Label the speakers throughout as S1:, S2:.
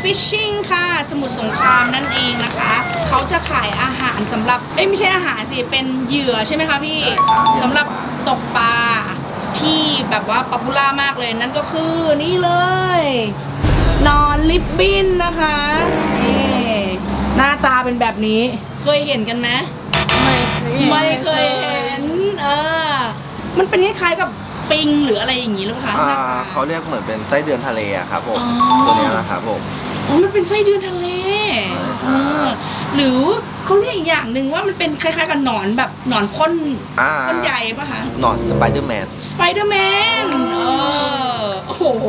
S1: JP Fishing ค่ะ สมุทรสงครามนั่นเองนะคะ เขาจะขายอาหารสำหรับ เอ้ยไม่ใช่อาหารสิ เป็นเหยื่อใช่ไหมคะพี่
S2: ใช่ครับ
S1: สำหรับตกปลาที่แบบว่าป๊อปปูล่ามากเลยนั่นก็คือนี่เลย นอนลิปบินนะคะนี่หน้าตาเป็นแบบนี้ เคยเห็นกันไหม
S3: ไม่เคย
S1: ไม่เคยเห็นเออมันเป็นคล้ายๆกับปิงหรืออะไรอย่างนี้หรือเปล่าคะ
S2: อ่า
S1: หน้ต
S2: เขาเรียกเหมือนเป็นไส้เดือนทะเลอะครับผม
S1: อ๋อ
S2: ตัวเนี้ยนะครับผม
S1: อ๋อมันเป็นไส้เดือนทะเล
S2: ใช่ครับ
S1: เออหรือเขาเรียกอีกอย่างหนึ่งว่ามันเป็นคล้ายๆกับหนอนแบบหนอนพ่น
S2: อ่า
S1: พ่นใหญ่ปะคะ
S2: หนอนสไปเดอร์แมน
S1: สไปเดอร์แมนเออโอ้โห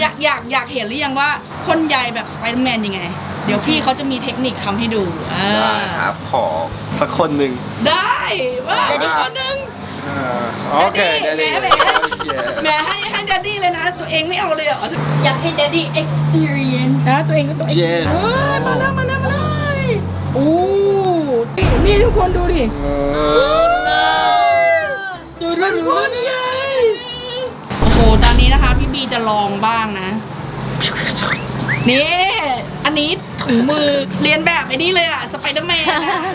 S1: อยากอยากอยากเห็นหรือยังว่าพ่นใหญ่แบบสไปเดอร์แมนยังไง เดี๋ยวพี่เขาจะมีเทคนิคทำให้ดูอ่า
S2: ได้ครับ ขอสักคนหนึ่ง
S1: ได้ว่าอีกคนหนึง
S2: โอเค
S1: ได้ดิ
S2: ได้
S1: แหม
S2: โอเค
S1: แหม่ให้ให้ ดัดดี้เลยนะ ตัวเองไม่เอาเลยเหรอ
S3: อยากให้ Daddy experience
S1: นะตัวเองก็ตัวเอง
S2: Yes
S1: เอ้ยมาแล้วมาแล้วมาเลยโอ้นี่ทุกคนดูดิ ดูดูดูนี่ไงโอ้โห ตอนนี้นะคะ พี่บีจะลองบ้างนะ นี่ อันนี้ ถุงมือเรียนแบบไอ้นี่เลยอะสไปเดอร์แมน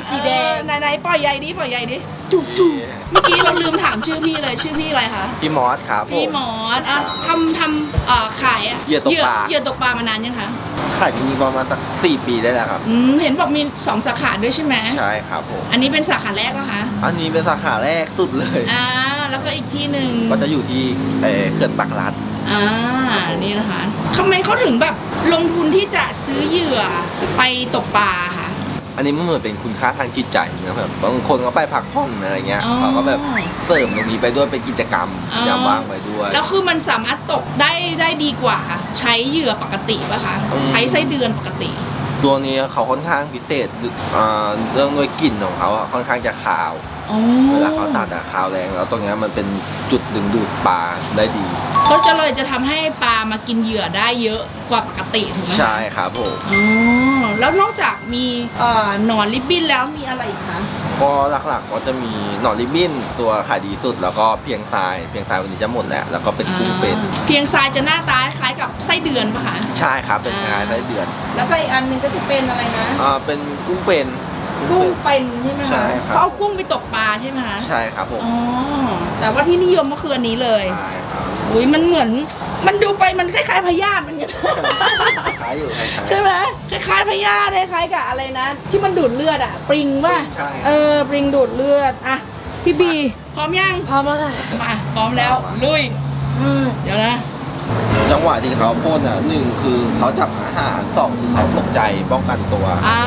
S3: สีแดง
S1: ไหนไหนๆปล่อยใหญ่ดิปล่อยใหญ่ดิจุ๊บจุ๊บเมื่อกี้เราลืมถามชื่อพี่เลยชื่อพี่อะไรคะ
S2: พี่มอสครับผ
S1: พี่
S2: ม
S1: หมอนอะทำทำเอ่อขายะ
S2: เหยื่อตกปลา
S1: เหยื่อตกปลามานานยังคะ
S2: ขายจริงๆประมาณสักสี่ปีได้แล้วครับ
S1: อืมเห็นบอกมีสองสาขาด้วยใช่ไหม
S2: ใช่ครับผม
S1: อันนี้เป็นสาขาแรกปะคะ
S2: อันนี้เป็นสาขาแรกสุดเลย
S1: อ่าแล้วก็อีกที่หนึ่ง
S2: ก็จะอยู่ที่เอ่อเขื่อนปากรัด
S1: อ่า นี่นะคะทำไมเขาถึงแบบลงทุนที่จะซื้อเหยื่อไปตกปลาค่ะ
S2: อันนี้มันเหมือนเป็นคุณค่าทางจิตใจนะครับบางคนเขาไปพักผ่อนอะไรเงี้ย
S1: อ๋อ
S2: เขาก็แบบเสริมตรงนี้ไปด้วยเป็นกิจกรรม
S1: อ๋อ
S2: ยามว่างไปด้วย
S1: แล้วคือมันสามารถตกได้ได้ดีกว่า ใช้เหยื่อปกติปะคะ
S2: อืม
S1: ใช้ไส้เดือนปกติ
S2: ตัวนี้เขาค่อนข้างพิเศษอ่าเรื่องด้วยกลิ่นของเขาอะค่อนข้างจะขาว
S1: อ๋อ
S2: เวลาเขาตัดอะขาวแรงแล้วตรงเนี้ยมันเป็นจุดดึงดูดปลาได้ดี
S1: ก็จะเลยจะทำให้ปลามากินเหยื่อได้เยอะกว่าปกติถูกไหมคะ
S2: ใช่ครับผม
S1: อ๋อ แล้วนอกจากมีเอ่อหนอนริบบิ้นแล้วมีอะไรอีกคะ
S2: ก็หลักๆก็จะมีหนอนริบบิ้นตัวขายดีสุด แล้วก็เพียงทรายเพียงทรายวันนี้จะหมดแล้วแล้วก็เป็นกุ้งเป็น
S1: อ่าเพียงทรายจะหน้าตาคล้ายกับไส้เดือนปะคะ
S2: ใช่ครับเป็นงาน
S1: อ่า
S2: ได้เดือน
S1: แล้วก็อีกอันหนึงก็จะเป็นอะไรนะ
S2: อ่าเป็นกุ้งเป็น
S1: กุ้งเป็นใช่ไหม
S2: ใช่
S1: คะ
S2: ครับ
S1: เขาเอากุ้งไปตกปลาใช่ไหมคะ
S2: ใช่ครับผม
S1: อ๋อ แต่ว่าที่นิยมก็คืออันนี้เลย
S2: ใช่ครับ
S1: อุ้ยมันเหมือน มันดูไปมันคล้ายๆพยาธิเหมือนกัน
S2: ขายอยู่ขายๆ
S1: ใช่ไหมคล้ายๆพยาธิคล้ายๆกับอะไรนะ ที่มันดูดเลือดอะปริงป่ะ
S2: ใช่
S1: เออปริงดูดเลือดอะพี่บีพร้อมยัง
S3: พร้อมแล้วค่ะ
S1: มาพร้อมแล้วลุยเดี๋ยวนะ
S2: จังหวะที่เขาพ่นอะหนึ่งคือเขาจับอาหารสองคือเขาตกใจป้องกันตัว
S1: อ่า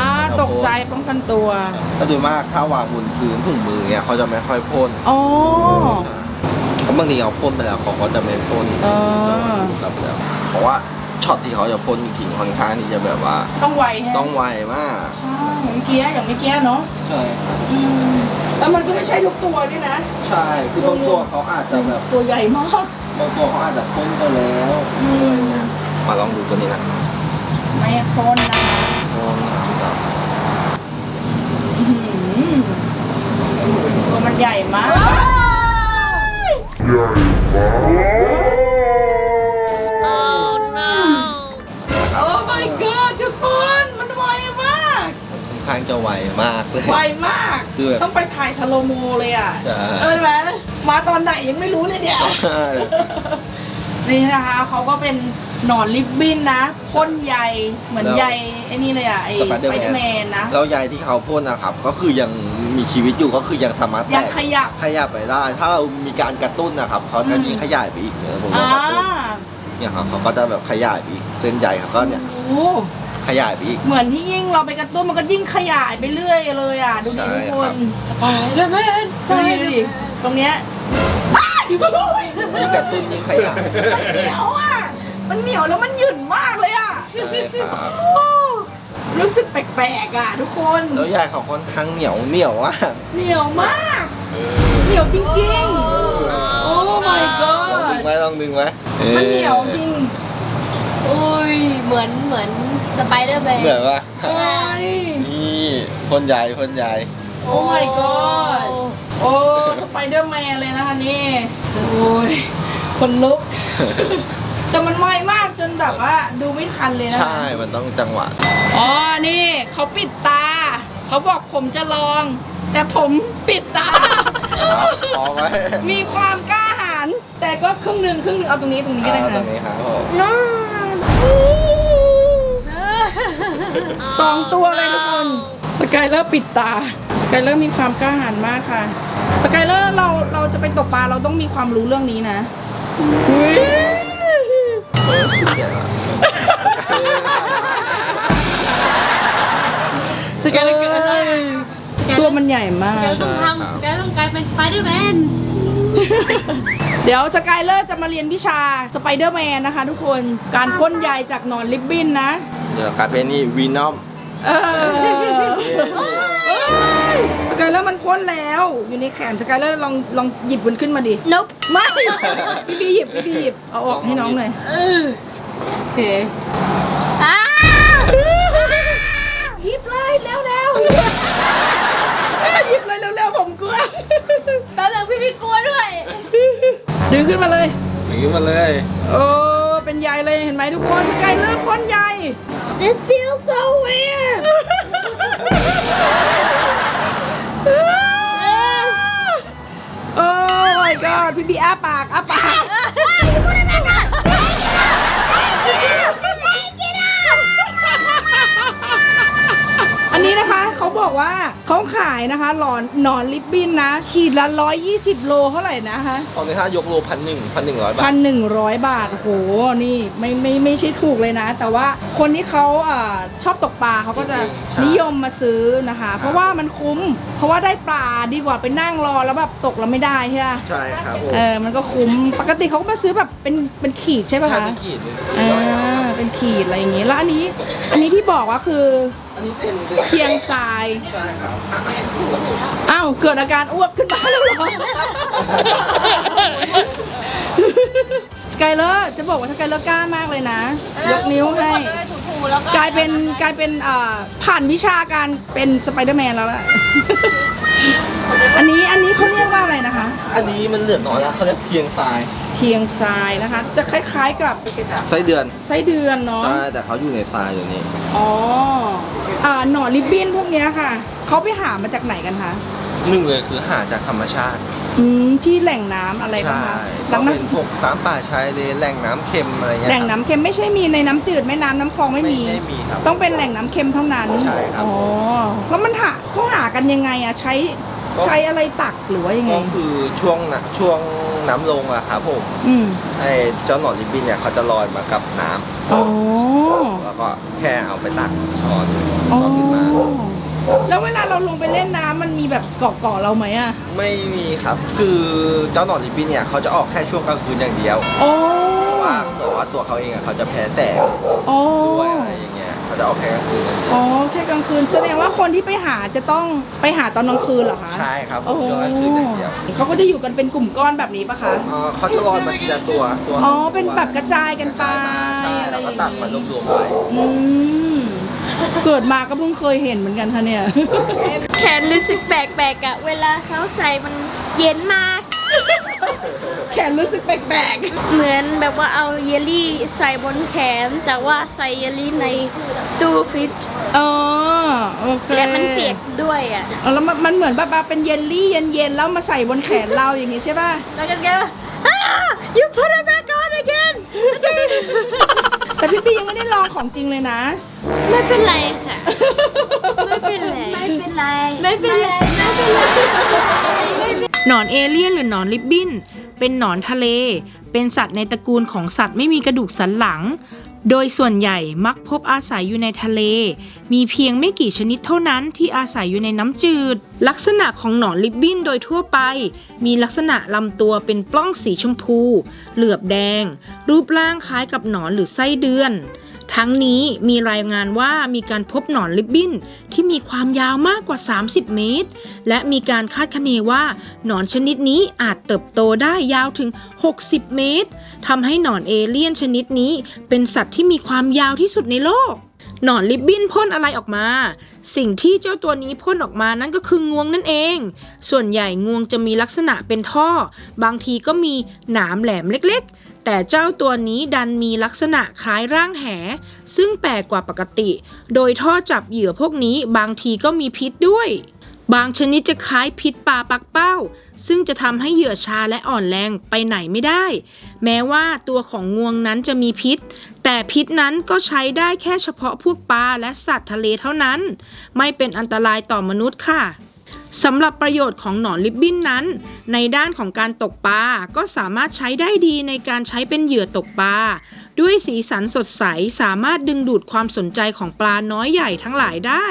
S1: ตกใจป้องกันตัว
S2: แล้วโดยมากถ้าวางบนพื้นถุงมือเนี่ยเขาจะไม่ค่อยพ่น
S1: อ๋อ
S2: เพราะ บางทีเขาพ่นไปแล้วเขาก็จะไม่พ่น
S1: อ๋อ
S2: จะรับไปแล้วเพราะว่าช็อตที่เขาจะพ่นจริงๆค่อนข้างที่จะแบบว่า
S1: ต้องไวแฮะ
S2: ต้องไวมาก
S1: ใช่อย่างเมื่อกี้อย่างเมื่อกี้เนาะ
S2: ใช่ครับ
S1: อืมแล้วมันก็ไม่ใช่ทุกตัวด้วยนะ
S2: ใช่คือบางตัวเขาอาจจะแบบ
S1: ตัวใหญ่มาก
S2: บางตัวเขาอาจจะพ่นไปแล้ว
S1: อืม
S2: อะไรเงี้ยมาลองดูตัวนี้นะ
S1: ไม่พ้นนะคะ
S2: พ่นนะครับ
S1: อื้อหือตัวมันใหญ่มาก โอ้ my god ทุกคน มันไวมาก
S2: ค่อนข้างจะไวมากเลย
S1: ไวมาก
S2: คือแบบ
S1: ต้องไปถ่ายสโลโมเลยอะ
S2: ใช่
S1: เออไหมมาตอนไหนยังไม่รู้เลยเนี่ย นี่นะคะเขาก็เป็นหนอนลิบบินนะพ่นใยเหมือน
S2: แล้ว
S1: ใยไอ้นี่เลยอะไอ้สไปเดอ
S2: Spider-Man
S1: ร์แมนนะ
S2: แล้วใยที่เขาพ่นนะครับ ก็คือยังมีชีวิตอยู่ก็คือยังสามารถ
S1: ยัง
S2: แตก
S1: ขยับ
S2: ขยับไปได้ ถ้าเรามีการกระตุ้นนะครับเขาจะ
S1: อืม
S2: ยิ่งขยายไปอีกเนี่ยผม
S1: อ่า
S2: ว่ากระตุ้นเนี่ยครับเขาก็จะแบบขยายไปอีกเส้นใยเขาก็เนี่ย
S1: โอ้
S2: ขยายไปอีก
S1: เหมือนที่ยิ่งเราไปกระตุ้นมันก็ยิ่งขยายไปเรื่อยเลยอะ ดูดิ
S2: ใช่
S1: ทุกค
S2: ครั
S1: น
S2: บ
S1: สไปเดอร์แมน ดูดิดูดิตรงเนี้ย อ้าอยู่ก็ด้วย
S2: ยิ่งกระตุ้นยิ่งขยาย
S1: มันเหนียวอะ มันเหนียวแล้วมันหยุ่นมากเลยอะ
S2: ใช่ครับ
S1: โอ้รู้สึกแปลกๆอะทุกคน
S2: แล้วใยเขาค่อนข้างเหนียวเหนียวมาก
S1: เหนียวมาก เหนียวจริงๆ โอ้ my
S2: ลองดึ
S1: god
S2: งไหมลองดึงไหม
S1: มันเหนียวจริง
S3: อุ้ย เหมือนเหมือนสไปเดอร์แมน
S2: เหมือนปะ
S1: โอ้ย
S2: นี่พ่นใยพ่นใย
S1: โอ้ my god โอ้สไปเดอร์แมนเลยนะคะนี่โอ้ยคนลุก แต่มันไวมากจนแบบว่าดูไม่ทันเลยนะ
S2: ใช่ มันต้องจังหวะ
S1: อ๋อ นี่เขาปิดตา เขาบอกผมจะลอง แต่ผมปิดตา
S2: ครับพอไว้
S1: มีความกล้าหาญแต่ก็ครึ่งหนึ่งครึ่งหนึ่งเอาตรงนี้ตรงนี้ก็ได้
S2: อ่าตร
S1: ค่ะ
S2: งนี้ครับผม
S3: น้อง
S1: สองตัวเลยทุกคนสกายเลอร์ปิดตาส กายเลอร์มีความกล้าหาญมากค่ะสกายเลอร์เราเราจะไปตกปลาเราต้องมีความรู้เรื่องนี้นะอุ๊ย
S2: เออเสียละ
S1: สกายเลอร์ตัวมันใหญ่มาก
S3: สกายต้องทำสกายต้องกลายเป็นสไปเดอร์แมน
S1: เดี๋ยวสกายเลอร์จะมาเรียนวิชาสไปเดอร์แมนนะคะ ทุกคนการพ่นใยจากหนอนลิบบินนะ
S2: เดี๋ยวกลายเป็นนี่วีนอม
S1: เออส กายเลอร์มันพ่นแล้ว อยู่ในแขนสกายเลอร์ลองลองหยิบมันขึ้นมาดิ
S3: นบ
S1: ไม่ พี่บีหยิบพี่บีหยิบเอาออกให้น้องหน่อย
S3: โอเคอ้าวหยิบเลยเร็วเร็ว
S1: หยิบเลยเร็วๆผมกลัว
S3: แป๊บนึงพี่พี่กลัวด้วย
S1: ดึงขึ้นมาเลย
S2: อย่างนี้มาเลย
S1: โอ้เป็นใยเลยเห็นไหมทุกคนสกายเลอร์พ่นใย
S3: This feels so weird
S1: god พี่บีอ้ เขาบอกว่าเขาขายนะคะหลอนหนอนลิปบินนะ ขีดละ 120 โลเท่าไหร่นะคะ
S2: ตอนนี้ถ้ายกโลพันหนึ่งพันหนึ่งร้อยบา
S1: พั
S2: ท
S1: นหนึ่งร้อยบาทโอ้โห นี่ไม่ไม่ไม่ใช่ถูกเลยนะ แต่ว่าคนที่เขาอ่าชอบตกปลาเขาก็จะ
S2: ใช่
S1: นิยมมาซื้อนะคะ เพราะว่ามันคุ้ม เพราะว่าได้ปลาดีกว่าไปนั่งรอแล้วแบบตกแล้วไม่ได้ใช่ไหม
S2: ใช่ครับผม
S1: เออ มันก็คุ้ม ปกติเขาก็มาซื้อแบบเป็นเป็นขีดใช่ป่ะ
S2: ใช่
S1: คะ
S2: เป็นขีด
S1: อ่า เป็นขีดอะไรอย่างงี้ แล้วอันนี้ อันนี้ที่บอกว่าคือ
S2: อันนี้เป็น
S1: เพียงทราย
S2: ใช่ครับ
S1: อ้าว เกิดอาการอ้วกขึ้นมาแล้วเหรอ สกายเลอร์จะบอกว่าสกายเลอร์กล้ามากเลยนะ ยกนิ้วให้
S3: ถูๆแล้วก็
S1: กลายเป็นกลายเป็นอ่าผ่านวิชาการเป็นสไปเดอร์แมนแล้วล่ะ อันนี้อันนี้เขาเรียกว่าอะไรนะคะ
S2: อันนี้มันเหลือน้อยแล้วเขาเรียกเพียงทราย
S1: เพียงทรายนะคะ จะคล้ายๆกับ
S2: ไส้เดือน
S1: ไส้เดือนเนาะ
S2: ใช่แต่เขาอยู่ในทรายอยู่นี่
S1: อ๋ออ่าหนอนริบบิ้นพวกเนี้ยค่ะ เขาไปหามาจากไหนกันคะ
S2: หนึ่งเลยคือหาจากธรรมชาติ
S1: อืมที่แหล่งน้ำอะไรบ้าง
S2: ใช่
S1: คะห
S2: ก็
S1: ลัง
S2: เป็
S1: น้
S2: นพวกน้ำป่าชายเลนแหล่งน้ำเค็มอะไรเงี้ำย
S1: แหล่งน้ำเค็มไม่ใช่มีในน้ำจืดแม่น้ำน้ำคลองไม่มี
S2: ไม่มีครับ
S1: ต้องเป็นแหล่งน้ำเค็มเท่านั้น
S2: ใช่ครับ
S1: อ๋อ แล้วมันหาเขาหากันยังไงอะใช้
S2: ก็
S1: ใช้อะไรตักหรือว่ายังไง
S2: ก็คือช่วงน่ะช่วงน้ำลงอะครับผม
S1: อืม
S2: ไอ้เจ้าหนอนริบบิ้นเนี่ยเขาจะลอยมากับน้ำ
S1: อ๋อ
S2: แล้วก็แค่เอาไปตักช้อน
S1: อ๋อ
S2: ก็ขึ้นมา
S1: แล้วเวลาเราลงไปเล่นน้ำมันมีแบบเกาะเกาะๆเราไหมอะ
S2: ไม่มีครับ คือเจ้าหนอนริบบิ้นเนี่ยเขาจะออกแค่ช่วงกลางคืนอย่างเดียว
S1: อ๋อ
S2: เพราะว่าเหมือนว่าตัวเขาเองอะเขาจะแพ้แสง
S1: อ๋อ
S2: ด้วยอะไรอย่างเงี้ย เขาจะออกแค่กลางคืนอย่างเดียว
S1: อ๋อแค่กลางคืนแสดงว่าคนที่ไปหาจะต้องไปหาตอนกลางคืนเหรอคะ
S2: ใช่ครับ
S1: โอ้
S2: ช่วงกลางคืนอย่างเดียว
S1: เขาก็จะอยู่กันเป็นกลุ่มก้อนแบบนี้ปะคะ
S2: เอ่อเขาจะลอยมาทีละตัวตัว
S1: อ๋อ
S2: สงตัว
S1: เป็นแบบกระจายกันไป
S2: ระจายมาใช่
S1: อะไร
S2: แล้ว
S1: อ
S2: ก็
S1: ย่าง
S2: ตักมารวมๆไว้
S1: อืมเกิดมาก็เพิ่งเคยเห็นเหมือนกันค่ะเนี่ย
S3: แขนรู้สึกแปลกๆอะเวลาเขาใส่มันเย็นมาก
S1: แขน รู้สึกแปลก
S3: เหมือนแบบว่าเอาเยลลี่ใส่บนแขน แต่ว่าใส่เยลลี่ในตู้ฟริต
S1: ๆอ๋อโอเค
S3: และมันเปียกด้วยอะ
S1: อ๋อแล้วมันมันเหมือนแบบว่าเป็นเยลลี่เย็นๆแล้วมาใส่บนแขนเราอย่างงี้ใช่ป่ะ
S3: แล้วก็แกว่าอ้า you put it back on again
S1: แต่พี่ปียังไม่ได้ลองของจริงเลยนะ
S3: ไม่เป็นไรค่ะ ไม่เป็นไร ไม่เป็นไร ไม่เป็นไร ไม่เป็นไร
S4: หนอนเอเลี่ยนหรือหนอนลิบบินเป็นหนอนทะเล เป็นสัตว์ในตระกูลของสัตว์ไม่มีกระดูกสันหลัง โดยส่วนใหญ่มักพบอาศัยอยู่ในทะเล มีเพียงไม่กี่ชนิดเท่านั้นที่อาศัยอยู่ในน้ำจืด ลักษณะของหนอนลิบบินโดยทั่วไป มีลักษณะลำตัวเป็นปล้องสีชมพู เหลือบแดง รูปร่างคล้ายกับหนอนหรือไส้เดือน ทั้งนี้มีรายงานว่ามีการพบหนอนลิบบินที่มีความยาวมากกว่า 30 เมตร และมีการคาดคะเนว่าหนอนชนิดนี้อาจเติบโตได้ยาวถึง 60 เมตรทำให้หนอนเอเลี่ยนชนิดนี้ เป็นสัตว์ที่มีความยาวที่สุดในโลก หนอนลิบบิ้นพ่นอะไรออกมา สิ่งที่เจ้าตัวนี้พ่นออกมานั่นก็คืองวงนั่นเอง ส่วนใหญ่งวงจะมีลักษณะเป็นท่อ บางทีก็มีหนามแหลมเล็กๆ แต่เจ้าตัวนี้ดันมีลักษณะคล้ายร่างแห ซึ่งแปลกกว่าปกติ โดยท่อจับเหยื่อพวกนี้บางทีก็มีพิษด้วย บางชนิดจะคล้ายพิษปลาปักเป้า ซึ่งจะทำให้เหยื่อชาและอ่อนแรงไปไหนไม่ได้ แม้ว่าตัวของงวงนั้นจะมีพิษ แต่พิษนั้นก็ใช้ได้แค่เฉพาะพวกปลาและสัตว์ทะเลเท่านั้น ไม่เป็นอันตรายต่อมนุษย์ค่ะสำหรับประโยชน์ของหนอนลิบบิ้นนั้น ในด้านของการตกปลาก็สามารถใช้ได้ดีในการใช้เป็นเหยื่อตกปลาด้วยสีสันสดใสสามารถดึงดูดความสนใจของปลาน้อยใหญ่ทั้งหลายได้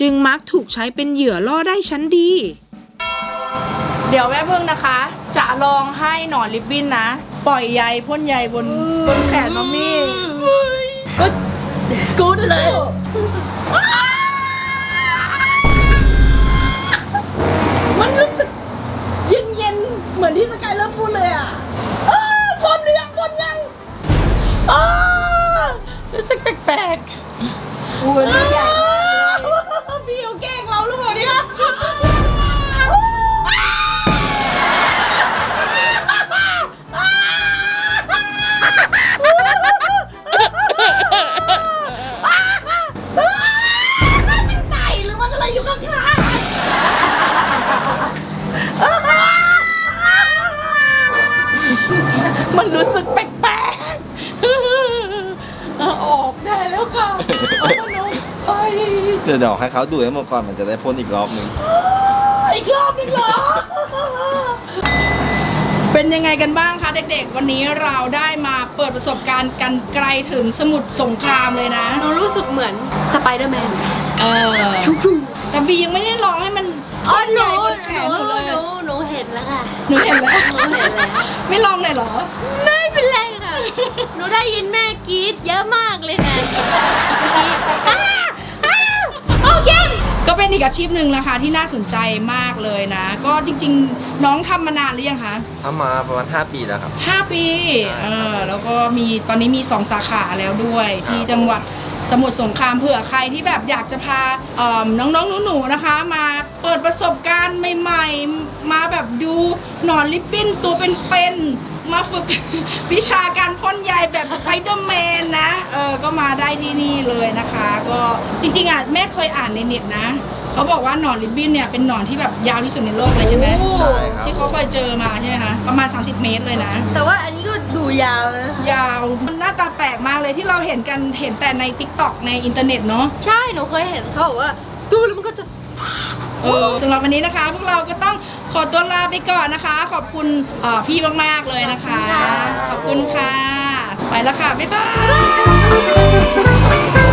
S4: จึงมักถูกใช้เป็นเหยื่อล่อได้ชั้นดี
S1: เดี๋ยวแม่เพึ่งนะคะ จะลองให้หนอนลิบบิ้นนะ ปล่อยใยพ่นใยบนบนแขนมัมมี่ก็กูดเลยมันรู้สึกเย็นเย็นเหมือนที่สกายเลิฟพูดเลยอะเออพ่นหรือยังพ่นยังอ้ารู้สึกแปลกๆอุ้ย มันรู้สึกแปลกๆเอาออกได้แล้วค่ะเอาน้องไป
S2: เดี๋ยวเดี๋ยวให้เขาดูให้หมดก่อนมันจะได้พ่นอีกรอบนึง
S1: อีกรอบหนึงเหรอ เป็นยังไงกันบ้างคะเด็กๆ วันนี้เราได้มาเปิดประสบการณ์กันไกลถึงสมุทรสงครามเลยนะ
S3: หนูรู้สึกเหมือนสไปเดอร์แมน
S1: เออแต่บียังไม่ได้ลองให้มัน
S3: อ๋อหนู
S1: หนูเห็นแล้ว
S3: หนูเห็นแล้ว
S1: ไม่ลองเลยเหรอ
S3: ไม่เป็นไรค่ะ หนูได้ยินแม่กรี๊ดเยอะมากเลยค่ะกรี๊ดอ้าอ้าโอเค
S1: ก็เป็นอีกอาชีพหนึ่งนะคะที่น่าสนใจมากเลยนะ ก็จริงๆ น้องทำมานานหรือยังคะ
S2: ทำมาประมาณ 5 ปีแล้วครับ
S1: 5 ปี
S2: ใช่
S1: เอ
S2: ครับ
S1: อแล้วก็มีตอนนี้มี 2 สาขาแล้วด้วย ที่
S2: ครับ
S1: จังหวัด สมุทรสงครามเผื่อใครที่แบบอยากจะพาเอิ่มน้องๆหนูๆนะคะ มาเปิดประสบการณ์ใหม่ ๆ มาแบบดูหนอนลิปปิ้นตัวเป็นๆมาฝึกวิชาการพ่นใยแบบสไปเดอร์แมนนะเออก็มาได้ที่นี่เลยนะคะ ก็จริงๆอะแม่เคยอ่านในเน็ตนะเขาบอกว่าหนอนลิปบิ้นเนี่ยเป็นหนอนที่แบบยาวที่สุดในโลกเลยใช่ไหม
S2: ใช่ครับ
S1: ที่เขาเคยเจอมาใช่ไหมคะประมาณ 30 เมตรเลยนะ
S3: แต่ว่าอันนี้ก็ดูยาวนะ
S1: ยาวมันหน้า ตาแปลกมากเลยที่เราเห็นกันเห็นแต่ใน t ิ k t o k ในอินเทอร์เน็ตเนาะ
S3: ใช่หนูเคยเห็นเขาบอกว่าดูแล้วมันก็จะ
S1: เออสำหรับวันนี้นะคะ พวกเราก็ต้องขอตัวลาไปก่อนนะคะ ขอบคุณเอ่อพี่มากๆเลยนะคะ ขอบคุณค่ะ ไปแล้วค่ะ บ๊ายบาย